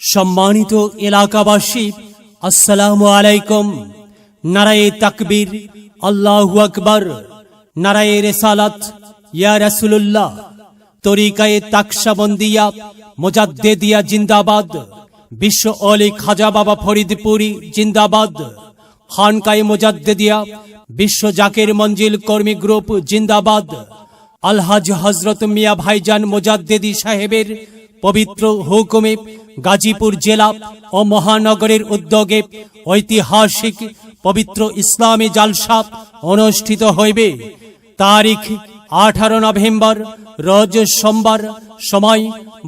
সম্মানিত এলাকাবাসী, আসসালামু আলাইকুম। নারায়ে তাকবীর, আল্লাহু আকবর। নারায়ে রেসালাত, ইয়া রাসূলুল্লাহ। তরিকায়ে তাকশাবন্দিয়া, মোজাদ্দেদিয়া জিন্দাবাদ। বিশ্ব অলি খাজা বাবা ফরিদপুরি জিন্দাবাদ। খানকায়ে মোজাদ্দেদিয়া, বিশ্ব জাকের মঞ্জিল কর্মী গ্রুপ জিন্দাবাদ। আলহাজ হজরত মিয়া ভাইজান মোজাদ্দেদি সাহেবের পবিত্র হুকুমে গাজীপুর জেলা ও মহানগরের উদ্যোগে ঐতিহাসিক পবিত্র ইসলামী জালসা অনুষ্ঠিত হইবে। তারিখ আঠারো নভেম্বর, রোজ সোমবার, সময়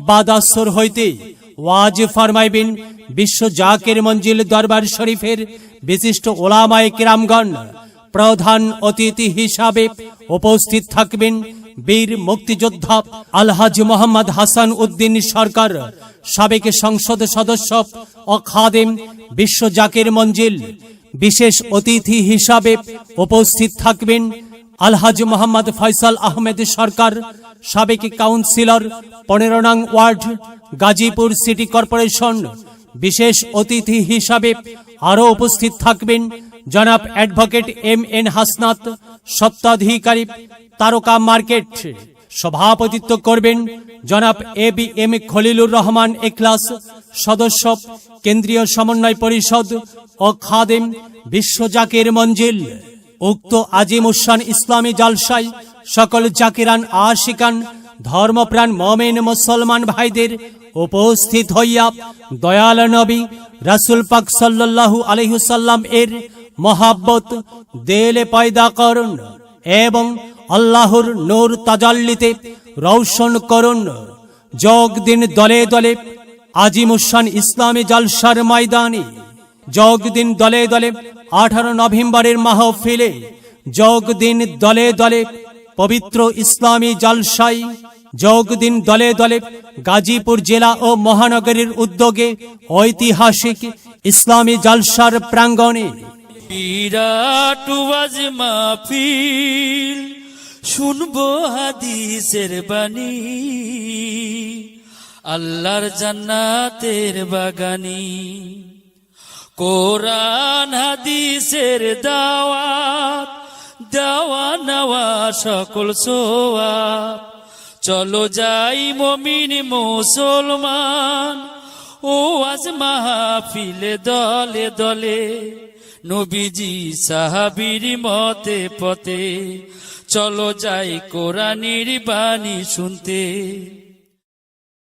বাদাসর হইতে ওয়াজ ফরমাইবেন বিশ্ব জাকের মঞ্জিল দরবার শরীফের বিশিষ্ট ওলামায়ে কিরামগণ। প্রধান অতিথি হিসাবে উপস্থিত থাকবেন বীর মুক্তিযোদ্ধা আলহাজ মোহাম্মদ হাসান উদ্দিন সরকার, সাবেক সংসদ সদস্য ও খাদেম বিশ্ব জাকের মঞ্জিল, বিশেষ অতিথি হিসাবে উপস্থিত থাকবেন আলহাজ মোহাম্মদ ফয়সাল আহমেদ সরকার, সাবেক কাউন্সিলর পনেরো নং ওয়ার্ড, গাজীপুর সিটি কর্পোরেশন, বিশেষ অতিথি হিসাবে আরও উপস্থিত থাকবেন জনাব অ্যাডভোকেট এম এন হাসনাত, সত্ত্বাধিকারী তারকা মার্কেট। সভাপতিত্ব করবেন জনাব A B M Khalilur Rahman Ekhlas, সদস্য কেন্দ্রীয় সমন্বয় পরিষদ ও খাদেম বিশ্ব জাকের মঞ্জিল। উক্ত আজিম উসান ইসলামী জালসায় সকল জাকিরান, আশিকান, ধর্মপ্রাণ মমেন মুসলমান ভাইদের উপস্থিত হইয়া দয়াল নবী রাসুল পাক সাল্লাল্লাহু আলহিসাল্লাম এর মহাব্বত, দেলে পয়দা করুন এবং আল্লাহর নূর তাজাল্লিতে রৌশন করুন। যোগ দিন দলে দলে আজিমুসান ইসলামী জালসার ময়দানে। যোগ দিন দলে দলে আঠারো নভেম্বরের মাহফিলে। যোগ দিন দলে দলে পবিত্র ইসলামী জালসাই যোগ দিন দলে দলে গাজীপুর জেলা ও মহানগরীর উদ্যোগে ঐতিহাসিক ইসলামী জালসার প্রাঙ্গণে। বিরাট ওয়াজ মাহফিল, শুনব হাদিসের বাণী। আল্লাহর জান্নাতের বাগানি। কোরআন হাদিসের দাওয়াত, দেওয়া নেওয়া সকল সোয়াব। চলো যাই মমিন মুসলমান ও আজ মাহফিলে দলে দলে। নবীজি সাহাবির মতে পথে চলো যাই কোরআনির বাণী শুনতে।